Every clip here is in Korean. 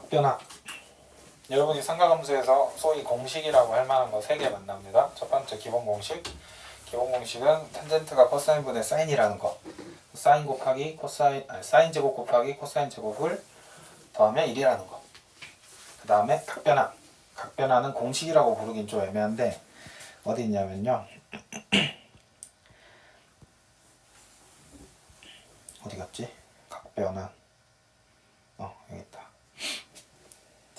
각변화. 여러분이 삼각함수에서 소위 공식이라고 할 만한 거 세 개 만납니다. 첫 번째 기본 공식. 기본 공식은 탄젠트가 코사인분의 사인이라는 거. 사인 곱하기 코사인 아니 사인 제곱 곱하기 코사인 제곱을 더하면 1이라는 거. 그 다음에 각변화. 각변화는 공식이라고 부르긴 좀 애매한데 어디 있냐면요. 어디 갔지? 각변화. 어 여기 있다.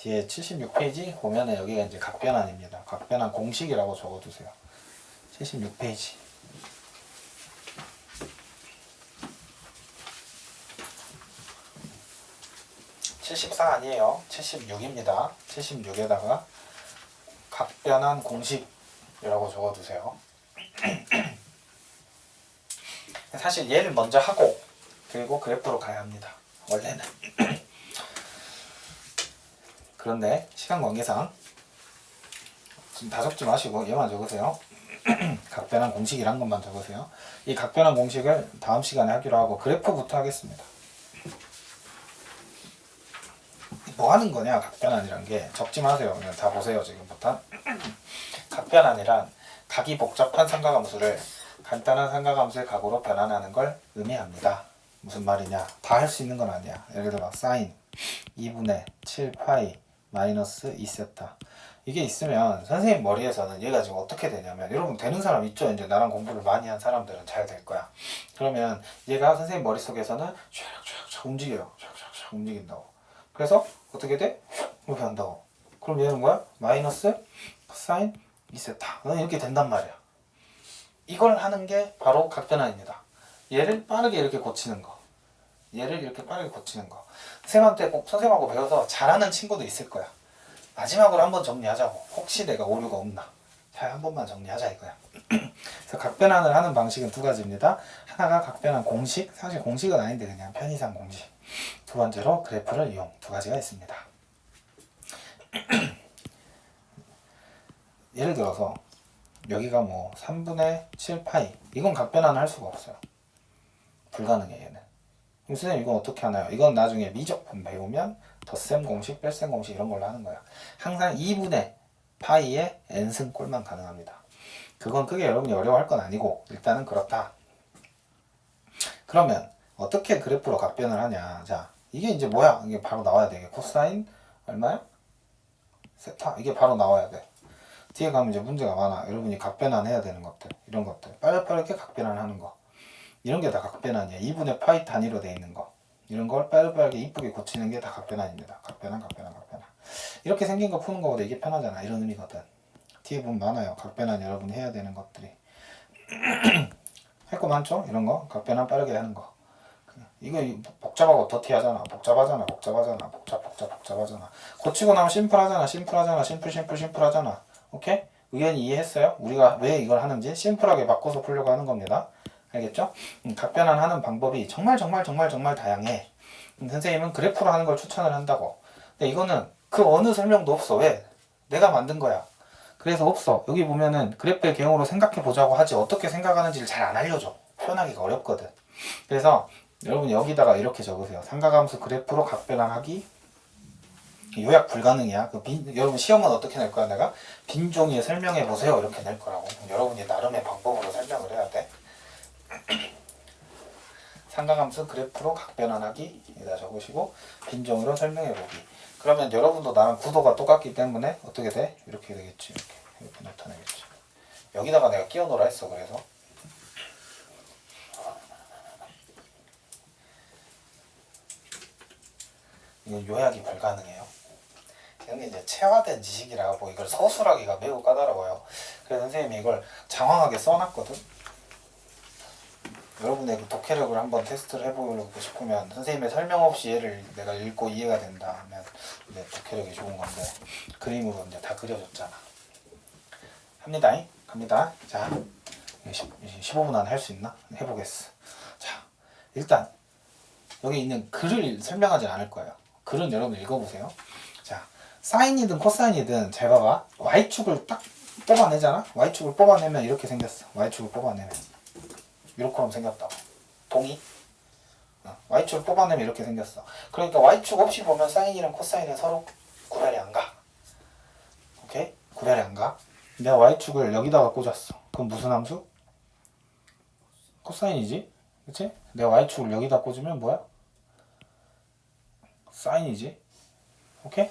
뒤에 76페이지 보면은 여기가 이제 각변환입니다. 각변환 공식이라고 적어두세요. 76페이지. (74) 아니에요 (76입니다) (76에다가) 각변환 공식이라고 적어두세요 사실 얘를 먼저 하고 그리고 그래프로 가야 합니다 원래는 그런데 시간 관계상 지금 다 적지 마시고 얘만 적으세요. 각변환 공식이란 것만 적으세요. 이 각변환 공식을 다음 시간에 하기로 하고 그래프부터 하겠습니다. 뭐 하는 거냐 각변환이란 게 적지 마세요. 그냥 다 보세요 지금부터. 각변환이란 각이 복잡한 삼각함수를 간단한 삼각함수의 각으로 변환하는 걸 의미합니다. 무슨 말이냐? 다 할 수 있는 건 아니야. 예를 들어 사인 2분의 7파이 마이너스 2세타 이게 있으면 선생님 머리에서는 얘가 지금 어떻게 되냐면 여러분 되는 사람 있죠. 이제 나랑 공부를 많이 한 사람들은 잘 될 거야. 그러면 얘가 선생님 머릿속에서는 쫙쫙쫙 움직여요. 쫙쫙쫙 움직인다고. 그래서 어떻게 돼? 이렇게 한다고. 그럼 얘는 뭐야? 마이너스 사인 2세타 이렇게 된단 말이야. 이걸 하는 게 바로 각변환입니다. 얘를 빠르게 이렇게 고치는 거 얘를 이렇게 빠르게 고치는 거 선생님한테 꼭 선생님하고 배워서 잘하는 친구도 있을 거야. 마지막으로 한번 정리하자고. 혹시 내가 오류가 없나? 자, 한 번만 정리하자 이거야. 그래서 각변환을 하는 방식은 두 가지입니다. 하나가 각변환 공식, 사실 공식은 아닌데 그냥 편의상 공식. 두 번째로 그래프를 이용. 두 가지가 있습니다. 예를 들어서 여기가 뭐 3분의 7파이 이건 각변환을 할 수가 없어요. 불가능해 얘는. 그럼 선생님 이건 어떻게 하나요? 이건 나중에 미적분 배우면 덧셈 공식, 뺄셈 공식 이런 걸로 하는 거야. 항상 2분의 파이의 n승 꼴만 가능합니다. 그건 크게 여러분이 어려워할 건 아니고 일단은 그렇다. 그러면 어떻게 그래프로 각변을 하냐? 자, 이게 이제 뭐야? 이게 바로 나와야 돼. 이게 코사인 얼마야? 세타 이게 바로 나와야 돼. 뒤에 가면 이제 문제가 많아. 여러분이 각변환 해야 되는 것들, 이런 것들, 빠르빠르게 각변환 하는 거. 이런 게 다 각변환이야. 2분의 파이 단위로 돼 있는 거. 이런 걸 빠르빠르게 이쁘게 고치는 게 다 각변환입니다. 각변환, 각변환, 각변환. 이렇게 생긴 거 푸는 거보다 이게 편하잖아. 이런 의미거든. 뒤에 보면 많아요. 각변환 여러분이 해야 되는 것들이. 할 거 많죠? 이런 거. 각변환 빠르게 하는 거. 이거 복잡하고 더티하잖아. 복잡하잖아. 복잡하잖아. 복잡, 복잡, 복잡하잖아. 고치고 나면 심플하잖아. 심플하잖아. 심플, 심플, 심플하잖아. 오케이? 의견이 이해했어요? 우리가 왜 이걸 하는지 심플하게 바꿔서 풀려고 하는 겁니다. 알겠죠? 음, 각변환 하는 방법이 정말 정말 정말 정말 다양해. 음, 선생님은 그래프로 하는 걸 추천을 한다고. 근데 이거는 그 어느 설명도 없어. 왜? 내가 만든 거야. 그래서 없어. 여기 보면은 그래프의 개형으로 생각해 보자고 하지 어떻게 생각하는지를 잘 안 알려줘. 표현하기가 어렵거든. 그래서 여러분 여기다가 이렇게 적으세요. 삼각함수 그래프로 각변환하기 요약 불가능이야. 그 빈, 여러분 시험은 어떻게 낼 거야? 내가 빈 종이에 설명해 보세요. 이렇게 낼 거라고. 여러분이 나름의 방법으로 설명을 해야 돼. 삼각함수 그래프로 각변환하기 여기다 적으시고 빈종으로 설명해 보기. 그러면 여러분도 나랑 구도가 똑같기 때문에 어떻게 돼? 이렇게 되겠지. 이렇게 이렇게 나타나겠지. 여기다가 내가 끼워 놓으라 했어. 그래서 이건 요약이 불가능해요. 이런 게 이제 체화된 지식이라고 이걸 서술하기가 매우 까다로워요. 그래서 선생님이 이걸 장황하게 써놨거든. 여러분의 그 독해력을 한번 테스트를 해보고 싶으면 선생님의 설명 없이 얘를 내가 읽고 이해가 된다 하면 이제 독해력이 좋은 건데 그림으로 이제 다 그려줬잖아. 합니다. 갑니다. 자, 15분 안에 할 수 있나? 해보겠어. 자, 일단 여기 있는 글을 설명하지 않을 거예요. 글은 여러분 읽어보세요. 자, 사인이든 코사인이든 잘 봐봐. y축을 딱 뽑아내잖아. y축을 뽑아내면 이렇게 생겼어. y축을 뽑아내면. 이렇게 하면 생겼다고. 동의? 어, y축을 뽑아내면 이렇게 생겼어. 그러니까 y축 없이 보면 사인이랑 코사인은 서로 구별이 안 가. 오케이? 구별이 안 가. 내가 y축을 여기다가 꽂았어. 그럼 무슨 함수? 코사인이지? 그치? 내가 y축을 여기다 꽂으면 뭐야? 사인이지? 오케이?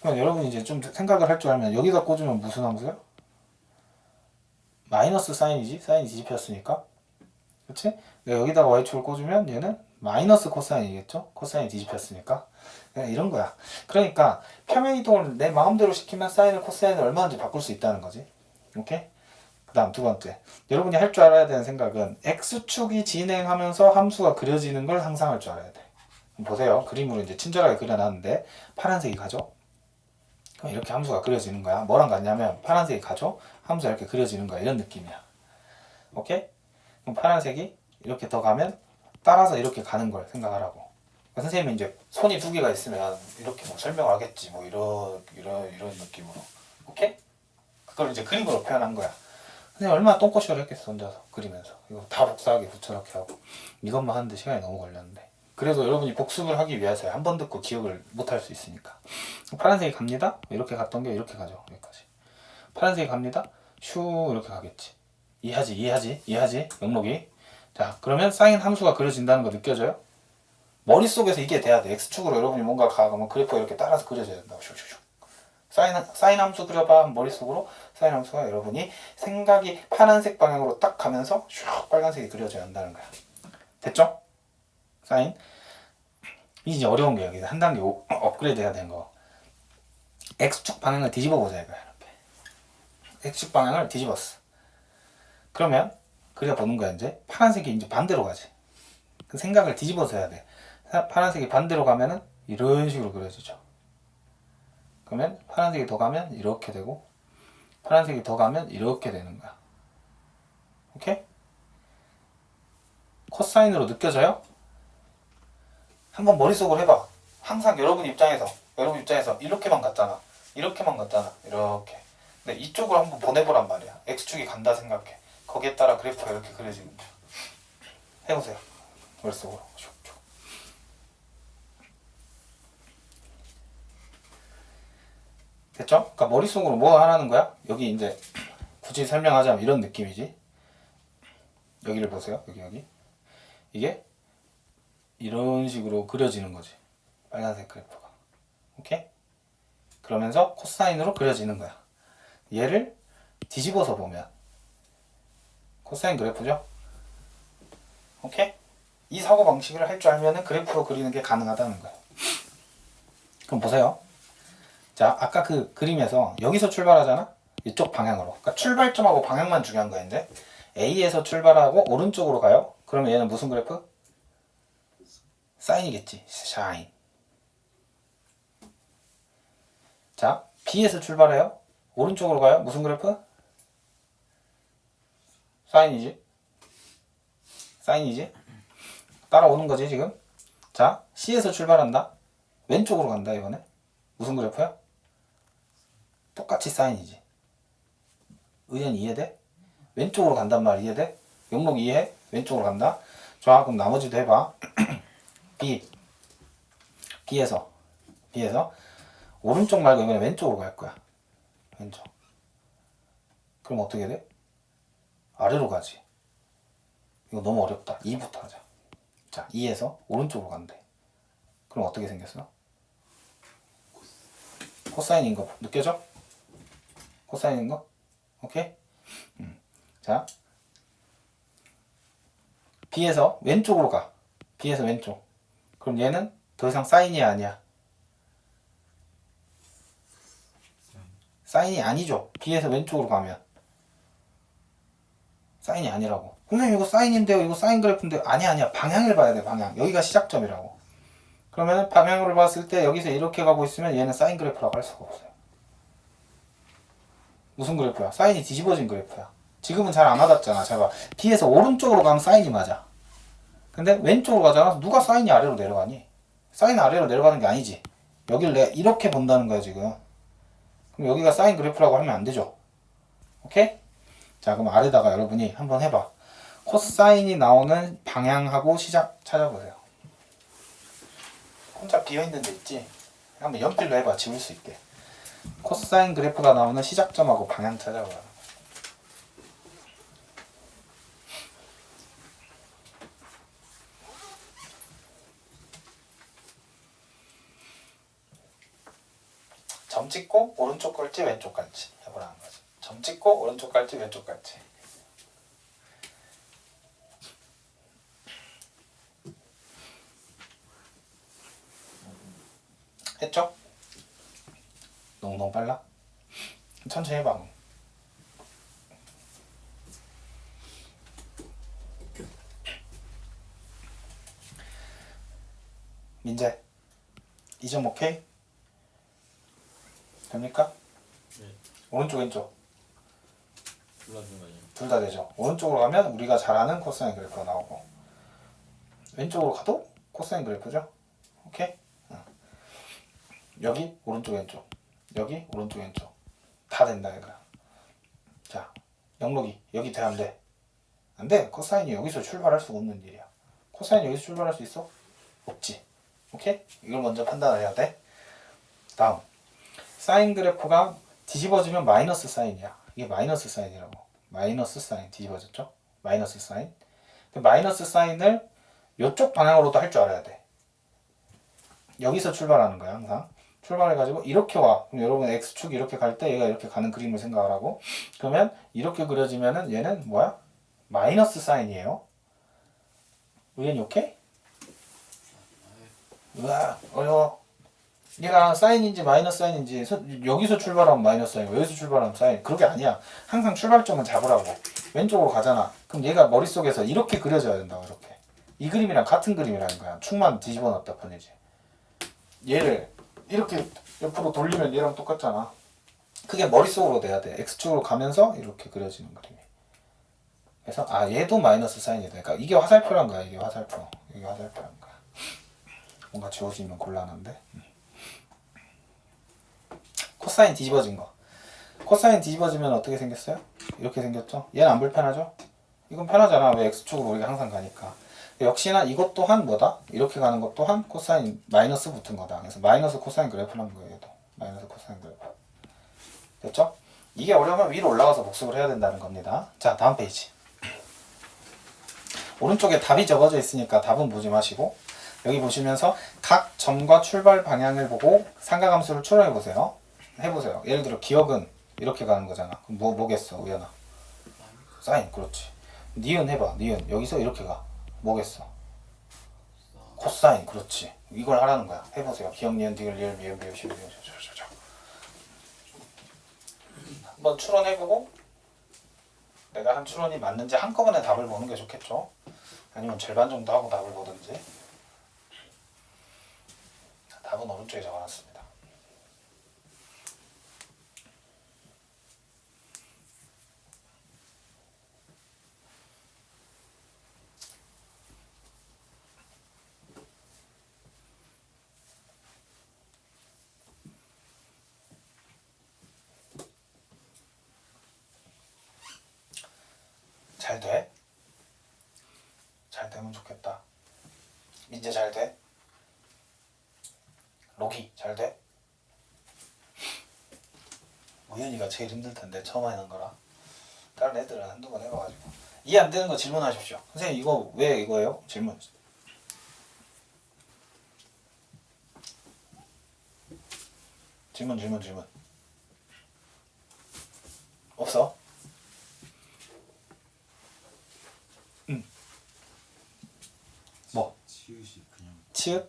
그럼 여러분 이제 좀 생각을 할 줄 알면 여기다 꽂으면 무슨 함수야? 마이너스 사인이지? 사인이 뒤집혔으니까 그치? 여기다가 y축을 꽂으면 얘는 마이너스 코사인이겠죠? 코사인이 뒤집혔으니까 그냥 이런 거야 그러니까 평행 이동을 내 마음대로 시키면 사인을 코사인을 얼마든지 바꿀 수 있다는 거지 오케이? 그 다음 두 번째 여러분이 할 줄 알아야 되는 생각은 x축이 진행하면서 함수가 그려지는 걸 상상할 줄 알아야 돼 보세요 그림으로 이제 친절하게 그려놨는데 파란색이 가죠? 그럼 이렇게 함수가 그려지는 거야 뭐랑 같냐면 파란색이 가죠? 함수가 이렇게 그려지는 거야 이런 느낌이야 오케이? 그럼 파란색이 이렇게 더 가면 따라서 이렇게 가는 걸 생각하라고. 그러니까 선생님이 이제 손이 두 개가 있으면 이렇게 뭐 설명하겠지 뭐 이런 이런 이런 느낌으로. 오케이? 그걸 이제 그림으로 표현한 거야. 선생님 얼마나 똥꼬시를 했겠어 혼자서 그리면서 이거 다 복사하기 붙여넣기 하고 이것만 하는데 시간이 너무 걸렸는데 그래도 여러분이 복습을 하기 위해서야 한번 듣고 기억을 못 할 수 있으니까 파란색이 갑니다 이렇게 갔던 게 이렇게 가죠 여기까지 파란색이 갑니다 슈 이렇게 가겠지 이해하지 이해하지 이해하지 영록이. 자 그러면 사인 함수가 그려진다는 거 느껴져요? 머릿속에서 이게 돼야 돼. X축으로 여러분이 뭔가 가면 그래프가 이렇게 따라서 그려져야 된다고 슉슉슉. 사인, 사인 함수 그려봐. 머릿속으로 사인 함수가 여러분이 생각이 파란색 방향으로 딱 가면서 슉 빨간색이 그려져야 한다는 거야. 됐죠? 사인. 이제 어려운 게 여기 한 단계 오- 업그레이드 해야 되는 거. X축 방향을 뒤집어 보자 이거야 이렇게. X축 방향을 뒤집었어 그러면 그려 보는 거야 이제? 파란색이 이제 반대로 가지. 그 생각을 뒤집어서 해야 돼. 사- 파란색이 반대로 가면은 이런 식으로 그려지죠. 그러면 파란색이 더 가면 이렇게 되고 파란색이 더 가면 이렇게 되는 거야. 오케이? 코사인으로 느껴져요? 한번 머릿속으로 해봐. 항상 여러분 입장에서 여러분 입장에서 이렇게만 갔잖아. 이렇게만 갔잖아. 이렇게. 근데 이쪽으로 한번 보내보란 말이야. X축이 간다 생각해 거기에 따라 그래프가 이렇게 그려지는 거야 해보세요. 머릿속으로. 됐죠? 그러니까 머릿속으로 뭐 하라는 거야? 여기 이제 굳이 설명하자면 이런 느낌이지. 여기를 보세요. 여기 여기. 이게 이런 식으로 그려지는 거지. 빨간색 그래프가. 오케이? 그러면서 코사인으로 그려지는 거야. 얘를 뒤집어서 보면 코사인 그래프죠? 오케이? 이 사고 방식을 할 줄 알면은 그래프로 그리는 게 가능하다는 거예요. 그럼 보세요. 자, 아까 그 그림에서 여기서 출발하잖아? 이쪽 방향으로. 그러니까 출발점하고 방향만 중요한 이제. A에서 출발하고 오른쪽으로 가요? 그러면 얘는 무슨 그래프? 사인이겠지. 샤인. 자, B에서 출발해요? 오른쪽으로 가요? 무슨 그래프? 사인이지. 사인이지. 따라오는 거지 지금. 자, C에서 출발한다. 왼쪽으로 간다 이번에. 무슨 그래프야? 똑같이 사인이지. 의견 이해돼? 왼쪽으로 간단 말 이해돼? 영록 이해해? 왼쪽으로 간다. 좋아, 그럼 나머지도 해봐. B. B에서 B에서 오른쪽 말고 이번에 왼쪽으로 갈 거야. 왼쪽. 그럼 어떻게 돼? 아래로 가지. 이거 너무 어렵다. 2부터 하자. 자, 2에서 오른쪽으로 간대. 그럼 어떻게 생겼어? 코사인인 거 느껴져? 코사인인 거? 오케이? 음. 자, B에서 왼쪽으로 가. B에서 왼쪽. 그럼 얘는 더 이상 사인이 아니야. 사인이 아니죠. B에서 왼쪽으로 가면. 사인이 아니라고. 선생님 이거 사인인데요. 이거 사인 그래프인데 아니 아니야. 방향을 봐야 돼. 방향. 여기가 시작점이라고. 그러면 방향으로 봤을 때 여기서 이렇게 가고 있으면 얘는 사인 그래프라고 할 수가 없어요. 무슨 그래프야? 사인이 뒤집어진 그래프야. 지금은 잘안 와닿잖아. 제가 B에서 오른쪽으로 가면 사인이 맞아. 근데 왼쪽으로 가잖아. 누가 사인이 아래로 내려가니? 사인 아래로 내려가는 게 아니지. 여기를 내가 이렇게 본다는 거야 지금. 그럼 여기가 사인 그래프라고 하면 안 되죠. 오케이? 자 그럼 아래다가 여러분이 한번 해봐. 코사인이 나오는 방향하고 시작 찾아보세요. 혼자 비어있는 데 있지? 한번 연필로 해봐 지울 수 있게 코사인 그래프가 나오는 시작점하고 방향 찾아봐 점 찍고 오른쪽 갈지 왼쪽 거지 점 찍고 오른쪽 갈지 왼쪽 갈지 했죠? 너무 너무 빨라? 천천히 해봐 민재 이점 오케이? 됩니까? 네. 오른쪽 왼쪽 불러준 거예요. 둘 다 되죠 오른쪽으로 가면 우리가 잘 아는 코사인 그래프가 나오고 왼쪽으로 가도 코사인 그래프죠 오케이? 응. 여기 오른쪽 왼쪽 여기 오른쪽 왼쪽 다 된다 얘들아 자 영록이 여기 돼 안 돼? 안 돼. 코사인이 여기서 출발할 수가 없는 일이야. 코사인이 여기서 출발할 수 있어? 없지. 오케이? 이걸 먼저 판단을 해야 돼. 다음. 사인 그래프가 뒤집어지면 마이너스 사인이야. 이게 마이너스 사인이라고. 마이너스 사인 뒤집어졌죠? 마이너스 사인. 근데 마이너스 사인을 이쪽 방향으로도 할 줄 알아야 돼. 여기서 출발하는 거야, 항상. 출발해가지고 이렇게 와. 그럼 여러분 x축 이렇게 갈 때 얘가 이렇게 가는 그림을 생각을 하고 그러면 이렇게 그려지면은 얘는 뭐야? 마이너스 사인이에요. 의견이 오케이? 우와 어려워. 얘가 사인인지 마이너스 사인인지 서- 여기서 출발하면 마이너스 사인, 여기서 출발하면 사인. 그렇게 아니야. 항상 출발점은 잡으라고. 왼쪽으로 가잖아. 그럼 얘가 머릿속에서 이렇게 그려져야 된다고 이렇게. 이 그림이랑 같은 그림이라는 거야. 축만 뒤집어 놨다 뿐이지. 얘를 이렇게 옆으로 돌리면 얘랑 똑같잖아. 그게 머릿속으로 돼야 돼. x축으로 가면서 이렇게 그려지는 그림이. 그래서 아 얘도 마이너스 사인이다. 그러니까 이게 화살표란 거야. 이게 화살표. 이게 화살표란 거야. 뭔가 지워지면 곤란한데. 음. 코사인 뒤집어진 거. 코사인 뒤집어지면 어떻게 생겼어요? 이렇게 생겼죠? 얘는 안 불편하죠? 이건 편하잖아. 왜 x축으로 우리가 항상 가니까. 역시나 이것 또한 뭐다? 이렇게 가는 것 또한 코사인 마이너스 붙은 거다. 그래서 마이너스 코사인 그래프란 거예요. 얘도. 마이너스 코사인 그래프. 됐죠? 이게 어려우면 위로 올라가서 복습을 해야 된다는 겁니다. 자, 다음 페이지. 오른쪽에 답이 적어져 있으니까 답은 보지 마시고 여기 보시면서 각 점과 출발 방향을 보고 상가함수를 추론해 보세요. 해보세요. 예를 들어 기억은 이렇게 가는 거잖아. 그럼 뭐 뭐겠어, 우연아? 사인, 그렇지. 니은 해봐, 니은 여기서 이렇게 가. 뭐겠어? 코사인, 그렇지. 이걸 하라는 거야. 해보세요. 기억, 니은, 디귿, 리을, 미음, 미음, 저, 저. 한번 추론해보고 내가 한 추론이 맞는지 한꺼번에 답을 보는 게 좋겠죠. 아니면 절반 정도 하고 답을 보든지. 답은 오른쪽에 적어놨습니다. 잘 돼? 잘 되면 좋겠다. 민재 잘 돼? 로기 잘 돼? 우연이가 제일 힘들 텐데 처음 하는 거라. 다른 애들은 한두 번 해봐가지고 이해 안 되는 거 질문하십시오. 선생님 이거 왜 이거예요? 질문. 질문 질문 질문. 없어? 뭐? 치읓이 그냥 치읓?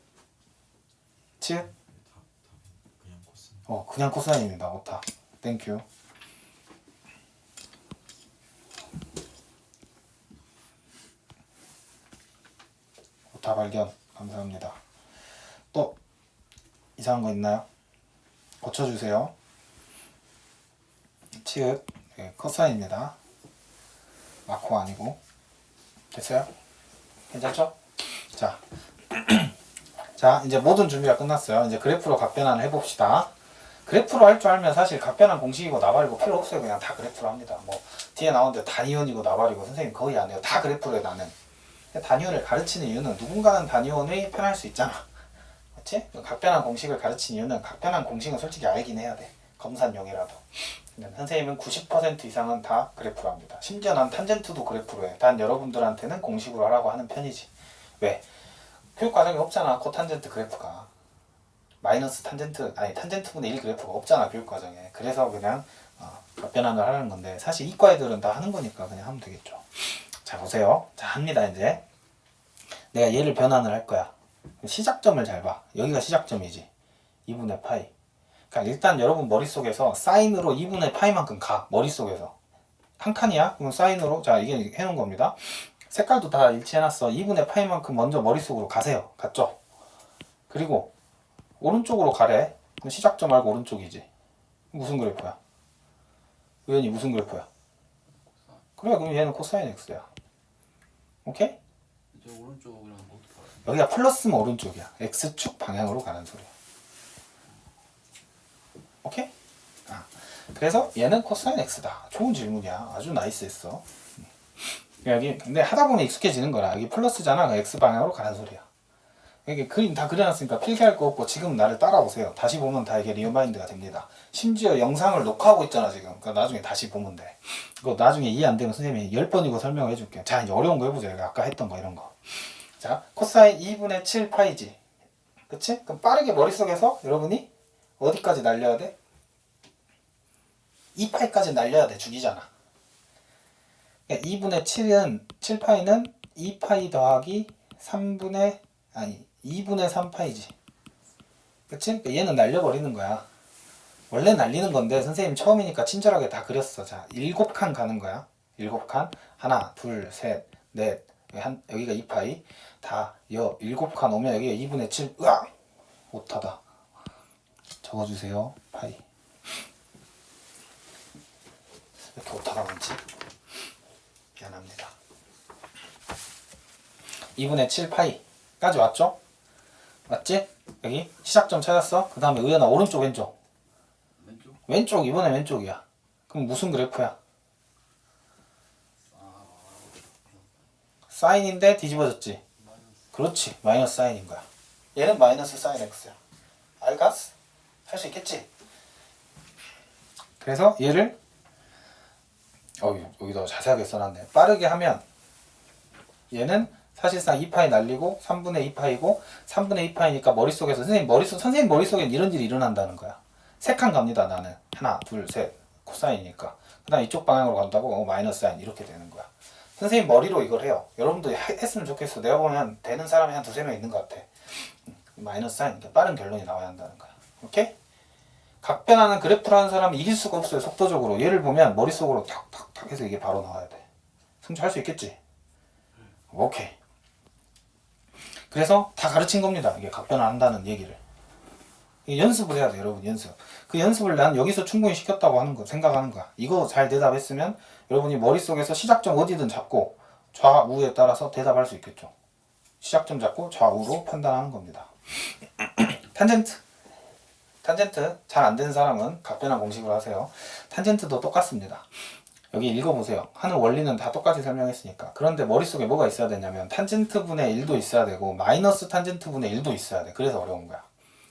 코스. 어 그냥 코사인입니다 오타 땡큐 오타 발견 감사합니다 또 이상한 거 있나요? 고쳐주세요 치읓 네, 코사인입니다 마코 아니고 됐어요? 괜찮죠? 자 자, 이제 모든 준비가 끝났어요. 이제 그래프로 각변환을 해봅시다. 그래프로 할 줄 알면 사실 각변환 공식이고 나발이고 필요 없어요. 그냥 다 그래프로 합니다. 뭐 뒤에 나오는데 단위원이고 나발이고 선생님 거의 안 해요. 다 그래프로 해 나는. 단위원을 가르치는 이유는 누군가는 단위원이 편할 수 있잖아. 맞지? 그 각변한 공식을 가르친 이유는 각변한 공식은 솔직히 알긴 해야 돼. 검산용이라도. 선생님은 90% 이상은 다 그래프로 합니다. 심지어 난 탄젠트도 그래프로 해. 단 여러분들한테는 공식으로 하라고 하는 편이지. 왜? 교육 과정에 없잖아. 코탄젠트 그래프가. 마이너스 탄젠트 아니 탄젠트분의 1 그래프가 없잖아 교육 과정에. 그래서 그냥 어, 답변안을 하는 건데 사실 이과 애들은 다 하는 거니까 그냥 하면 되겠죠. 자 보세요. 자 합니다 이제. 내가 얘를 변환을 할 거야. 시작점을 잘 봐. 여기가 시작점이지. 2분의 파이. 그러니까 일단 여러분 머릿속에서 사인으로 2분의 파이만큼 가. 머릿속에서. 한 칸이야? 그럼 사인으로 자 이게 해놓은 겁니다. 색깔도 다 일치해놨어. 2분의 파이만큼 먼저 머릿속으로 가세요. 갔죠? 그리고 오른쪽으로 가래. 그럼 시작점 말고 오른쪽이지. 무슨 그래프야? 우연히 무슨 그래프야? 그래 그럼 얘는 코사인 x야. 오케이? 이제 오른쪽이랑 뭐 어떻게 알아요? 여기가 플러스면 오른쪽이야. x축 방향으로 가는 소리야. 오케이? 아, 그래서 얘는 코사인 x다. 좋은 질문이야. 아주 나이스했어. 음. 여기 근데 하다 보면 익숙해지는 거라. 여기 플러스잖아. 그 x 방향으로 가는 소리야. 이게 그림 다 그려놨으니까 필기할 거 없고 지금 나를 따라오세요. 다시 보면 다 이게 리어마인드가 됩니다. 심지어 영상을 녹화하고 있잖아 지금. 그러니까 나중에 다시 보면 돼. 그거 나중에 이해 안 되면 선생님이 10번이고 설명을 해줄게. 자 이제 어려운 거 해보자. 아까 했던 거 이런 거. 자 코사인 2분의 7 파이지. 그치? 그럼 빠르게 머릿속에서 여러분이 어디까지 날려야 돼? 2파이까지 날려야 돼. 죽이잖아. 그러니까 2분의 7은 7파이는 2파이 더하기 3분의 아니 2분의 3파이지. 그치? 그러니까 얘는 날려버리는 거야. 원래 날리는 건데 선생님 처음이니까 친절하게 다 그렸어. 자, 7칸 가는 거야. 7칸. 하나, 둘, 셋, 넷. 여기가 2파이. 다, 여, 7칸 오면 여기가 2분의 7. 으악! 못하다. 적어주세요. 파이. 이렇게 오타가 많지? 미안합니다. 2분의 7 파이까지 왔죠? 맞지? 여기 시작점 찾았어? 그 다음에 의연아 오른쪽 왼쪽 왼쪽? 왼쪽 이번에 왼쪽이야 그럼 무슨 그래프야? 사인인데 뒤집어졌지? 그렇지 마이너스 사인인 거야 얘는 마이너스 사인 x야 알갔어? 할수 있겠지? 그래서 얘를 어 여기다 자세하게 써놨네 빠르게 하면 얘는 사실상 2파이 날리고 3분의 2파이고 3분의 2파이니까 머릿속에서 선생님 머릿속 선생님 머릿속엔 이런 일이 일어난다는 거야. 세 칸 갑니다 나는. 하나 둘 셋. 코사인이니까. 그 다음 이쪽 방향으로 간다고 어, 마이너스 사인 이렇게 되는 거야. 선생님 머리로 이걸 해요. 여러분도 해- 했으면 좋겠어. 내가 보면 되는 사람이 한 두세 명 있는 것 같아. 음, 마이너스 사인 빠른 결론이 나와야 한다는 거야. 오케이? 각변하는 그래프를 하는 사람은 이길 수가 없어요 속도적으로. 얘를 보면 머릿속으로 탁탁탁 해서 이게 바로 나와야 돼. 승주할 수 있겠지? 오케이 그래서 다 가르친 겁니다. 이게 각변한다는 얘기를. 이 연습을 해야 돼 여러분 연습. 그 연습을 난 여기서 충분히 시켰다고 하는 거 생각하는 거야. 이거 잘 대답했으면 여러분이 머릿속에서 시작점 어디든 잡고 좌우에 따라서 대답할 수 있겠죠. 시작점 잡고 좌우로 판단하는 겁니다. 탄젠트. 탄젠트 잘 안 되는 사람은 각변한 공식으로 하세요. 탄젠트도 똑같습니다. 여기 읽어보세요. 하는 원리는 다 똑같이 설명했으니까. 그런데 머릿속에 뭐가 있어야 되냐면 탄젠트 분의 1도 있어야 되고 마이너스 탄젠트 분의 1도 있어야 돼. 그래서 어려운 거야.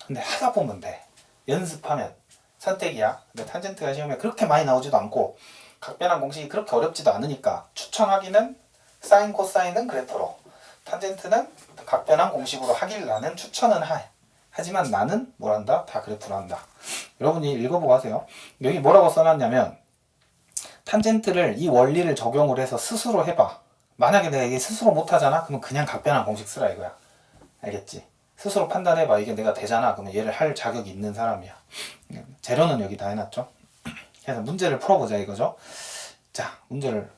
근데 하다 보면 돼. 연습하면 선택이야. 근데 탄젠트가 시험에 그렇게 많이 나오지도 않고 각변한 공식이 그렇게 어렵지도 않으니까 추천하기는 사인 코사인은 그래프로 탄젠트는 각변한 공식으로 하길 나는 추천은 해. 하지만 나는 뭘 한다? 다 그래프로 한다. 여러분이 읽어보고 하세요. 여기 뭐라고 써놨냐면 탄젠트를 이 원리를 적용을 해서 스스로 해봐. 만약에 내가 이게 스스로 못하잖아? 그러면 그냥 각변한 공식 쓰라 이거야. 알겠지? 스스로 판단해봐. 이게 내가 되잖아. 그러면 얘를 할 자격이 있는 사람이야. 재료는 여기 다 해놨죠? 그래서 문제를 풀어보자 이거죠? 자, 문제를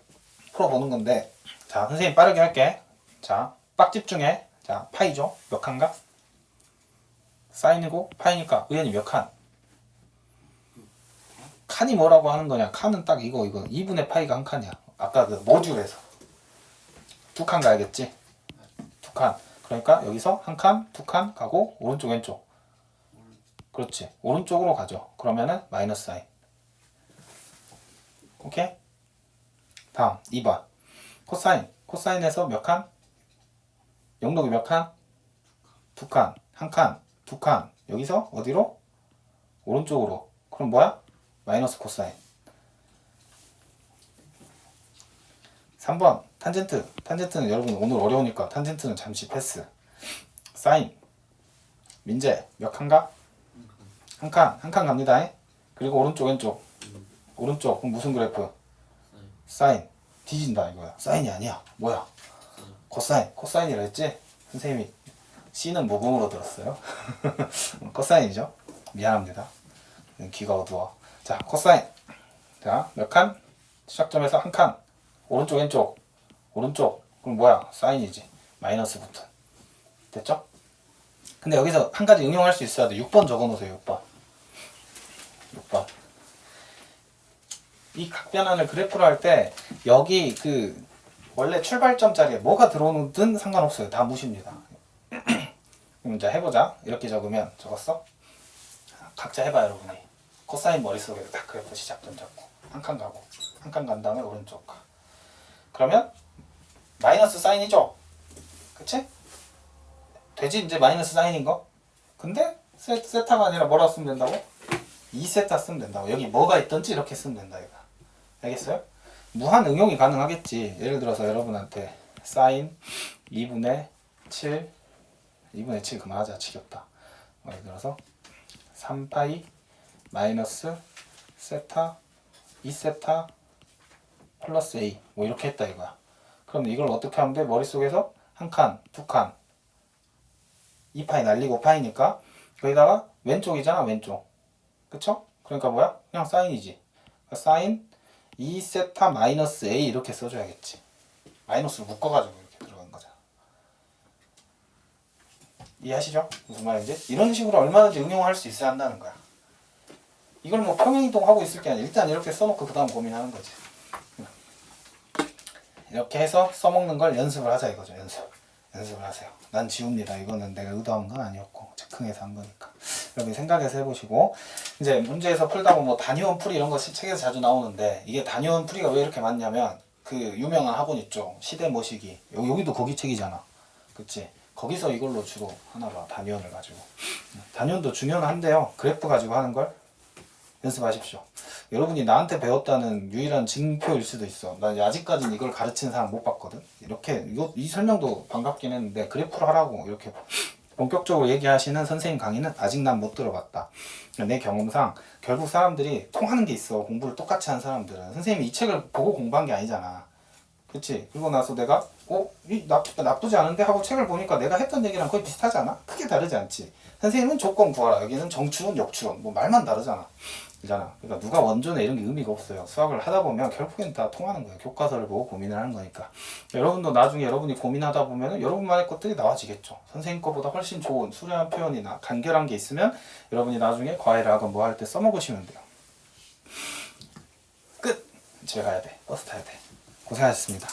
풀어보는 건데 자, 선생님 빠르게 할게. 자, 빡 집중해. 자, 파이죠? 몇 칸가? 사인이고 파이니까 의연이 몇 칸? 칸이 뭐라고 하는 거냐? 칸은 딱 이거 이거 2분의 파이가 한 칸이야. 아까 그 모듈에서 두 칸 가야겠지? 두 칸. 그러니까 여기서 한 칸, 두 칸 가고 오른쪽 왼쪽. 그렇지. 오른쪽으로 가죠. 그러면은 마이너스 사인. 오케이? 다음 2번. 코사인. 코사인에서 몇 칸? 영록이 몇 칸? 두 칸. 한 칸. 두 칸. 여기서 어디로? 오른쪽으로. 그럼 뭐야? 마이너스 코사인. 3번 탄젠트. 탄젠트는 여러분 오늘 어려우니까 탄젠트는 잠시 패스. 사인. 민재 몇 칸가? 한 칸. 한 칸 갑니다. 그리고 오른쪽 왼쪽. 오른쪽. 그럼 무슨 그래프? 사인. 뒤진다 이거야. 사인이 아니야. 뭐야? 코사인. 코사인이라 했지? 선생님이 C는 모공으로 들었어요. 코사인이죠. 미안합니다. 귀가 어두워. 자, 코사인. 자, 몇 칸? 시작점에서 한 칸. 오른쪽, 왼쪽. 오른쪽. 그럼 뭐야? 사인이지. 마이너스 붙은. 됐죠? 근데 여기서 한 가지 응용할 수 있어야 돼. 6번 적어 놓으세요, 6번. 6번. 이 각변환을 그래프로 할 때 여기 그 원래 출발점 자리에 뭐가 들어오든 상관없어요. 다 무시입니다. 그럼 이제 해보자. 이렇게 적으면 적었어? 각자 해봐 여러분이. 코사인 머릿속에 딱 그래프 시작 점 잡고 한 칸 가고 한 칸 간 다음에 오른쪽 가. 그러면 마이너스 사인이죠? 그치? 되지 이제 마이너스 사인인 거? 근데 세, 세타가 아니라 뭐라 쓰면 된다고? 2세타 쓰면 된다고. 여기 뭐가 있든지 이렇게 쓰면 된다 이거. 알겠어요? 무한 응용이 가능하겠지. 예를 들어서 여러분한테 사인 2분의 7 2분의 7 그만하자 지겹다. 뭐 예를 들어서 3파이 마이너스 세타 2세타 플러스 A 뭐 이렇게 했다 이거야. 그럼 이걸 어떻게 하면 돼? 머릿속에서 한 칸, 두 칸. 2파이 날리고 파이니까 거기다가 왼쪽이잖아 왼쪽. 그쵸? 그러니까 뭐야? 그냥 사인이지. 그러니까 사인 2세타 마이너스 A 이렇게 써줘야겠지. 마이너스를 묶어가지고 이렇게 들어간 거잖아. 이해하시죠? 무슨 말인지? 이런 식으로 얼마든지 응용할 수 있어야 한다는 거야. 이걸 뭐 평행이동하고 있을 게 아니라 일단 이렇게 써놓고 그 다음 고민하는 거지. 이렇게 해서 써먹는 걸 연습을 하자 이거죠. 연습. 연습을 하세요. 난 지웁니다. 이거는 내가 의도한 건 아니었고 즉흥해서 한 거니까. 여러분 생각해서 해보시고 이제 문제에서 풀다 보면 뭐 단위원 풀이 이런 거 시- 책에서 자주 나오는데 이게 단위원 풀이가 왜 이렇게 많냐면 그 유명한 학원 있죠. 시대 모시기. 여기, 여기도 거기 책이잖아. 그치? 거기서 이걸로 주로 하나 봐. 단위원을 가지고. 단위원도 중요한데요. 그래프 가지고 하는 걸 연습하십시오. 여러분이 나한테 배웠다는 유일한 징표일 수도 있어. 난 아직까지는 이걸 가르치는 사람 못 봤거든. 이렇게 이거 이 설명도 반갑긴 했는데 그래프로 하라고 이렇게 본격적으로 얘기하시는 선생님 강의는 아직 난 못 들어봤다. 내 경험상 결국 사람들이 통하는 게 있어. 공부를 똑같이 한 사람들은 선생님이 이 책을 보고 공부한 게 아니잖아. 그치? 그리고 나서 내가 어? 이 나쁘, 나쁘지 않은데 하고 책을 보니까 내가 했던 얘기랑 거의 비슷하지 않아? 크게 다르지 않지? 선생님은 조건 구하라. 여기는 정추론, 역추론. 뭐 말만 다르잖아. 이잖아. 그러니까 누가 원조네 이런 게 의미가 없어요. 수학을 하다 보면 결국엔 다 통하는 거예요. 교과서를 보고 고민을 하는 거니까. 여러분도 나중에 여러분이 고민하다 보면 여러분만의 것들이 나와지겠죠. 선생님 거보다 훨씬 좋은 수려한 표현이나 간결한 게 있으면 여러분이 나중에 과외를 하건 뭐 할 때 써먹으시면 돼요. 끝! 집에 가야 돼. 버스 타야 돼. 고생하셨습니다.